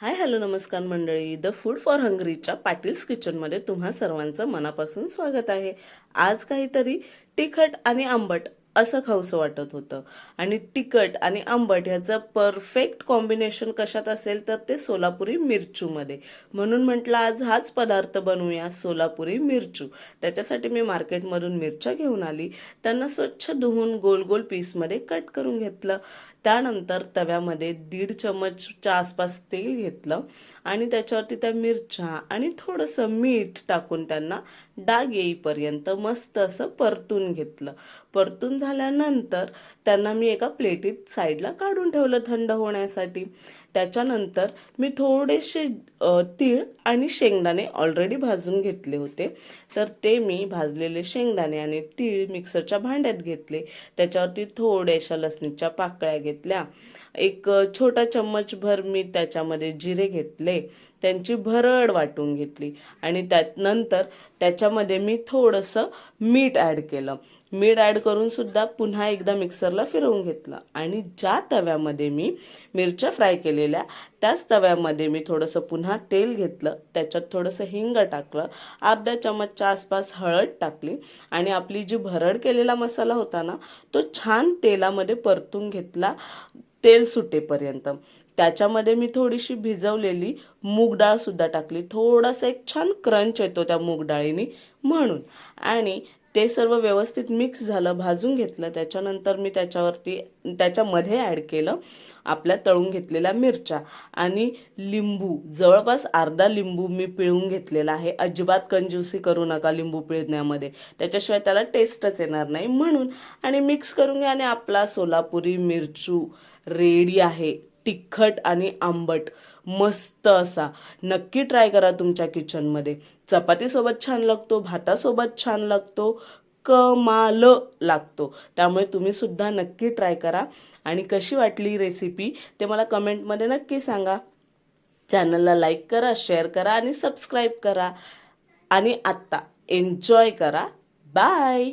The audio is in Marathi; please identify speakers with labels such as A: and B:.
A: हाय हॅलो नमस्कार मंडळी. द फूड फॉर हंगरीच्या पाटील्स किचनमध्ये तुम्हा सर्वांचं मनापासून स्वागत आहे. आज काहीतरी तिखट आणि आंबट असं खाऊसं वाटत होतं. आणि तिखट आणि आंबट ह्याचं परफेक्ट कॉम्बिनेशन कशात असेल तर ते सोलापुरी मिरचूमध्ये. म्हणून म्हटलं आज हाच पदार्थ बनवूया सोलापुरी मिरचू. त्याच्यासाठी मी मार्केटमधून मिरच्या घेऊन आली. त्यांना स्वच्छ धुवून गोल गोल पीसमध्ये कट करून घेतलं. त्यानंतर तव्यामध्ये दीड चमचच्या आसपास तेल घेतलं आणि त्याच्यावरती त्या मिरच्या आणि थोडंसं मीठ टाकून त्यांना डाग येईपर्यंत मस्त असं परतून घेतलं. परतून झाल्यानंतर त्यांना मी एका प्लेटीत साईडला काढून ठेवलं थंड होण्यासाठी. त्याच्यानंतर मी थोडेसे तीळ आणि शेंगदाणे ऑलरेडी भाजून घेतले होते. तर ते मी भाजलेले शेंगदाणे आणि तीळ मिक्सरच्या भांड्यात घेतले. त्याच्यावरती थोड्याशा लसणीच्या पाकळ्या घेतल्या. एक छोटा चम्मचभर मी त्याच्यामध्ये जिरे घेतले. त्यांची भरड वाटून घेतली. आणि त्यानंतर त्याच्यामध्ये मी थोडंसं मीठ ॲड केलं. मीठ ॲड करूनसुद्धा पुन्हा एकदा मिक्सरला फिरवून घेतलं. आणि ज्या तव्यामध्ये मी मिरच्या फ्राय केलेल्या त्याच तव्यामध्ये मी थोडंसं पुन्हा तेल घेतलं. त्याच्यात थोडंसं हिंग टाकलं. अर्धा चमचच्या आसपास हळद टाकली. आणि आपली जी भरड केलेला मसाला होता ना तो छान तेलामध्ये परतून घेतला तेल सुटेपर्यंत. त्याच्यामध्ये मी थोडीशी भिजवलेली मूग डाळसुद्धा टाकली. थोडासा एक छान क्रंच येतो त्या मूग डाळीने म्हणून. आणि ते सर्व व्यवस्थित मिक्स झालं भाजून घेतलं. त्याच्यानंतर मी त्याच्यावरती त्याच्यामध्ये ॲड केलं आपल्या तळून घेतलेल्या मिरच्या. आणि लिंबू जवळपास अर्धा लिंबू मी पिळून घेतलेला आहे. अजिबात कंजूसी करू नका लिंबू पिळण्यामध्ये. त्याच्याशिवाय त्याला टेस्टच येणार नाही म्हणून. आणि मिक्स करून घ्या आणि आपला सोलापुरी मिरचू रेडी आहे. तिखट आणि आंबट मस्त असा. नक्की ट्राय करा तुमच्या किचनमध्ये चपातीसोबत छान लागतो भातासोबत छान लागतो कमाल लागतो. त्यामुळे तुम्ही सुद्धा नक्की ट्राय करा. आणि कशी वाटली रेसिपी ते मला कमेंटमध्ये नक्की सांगा. चॅनलला लाईक करा शेअर करा आणि सबस्क्राईब करा. आणि आत्ता एन्जॉय करा. बाय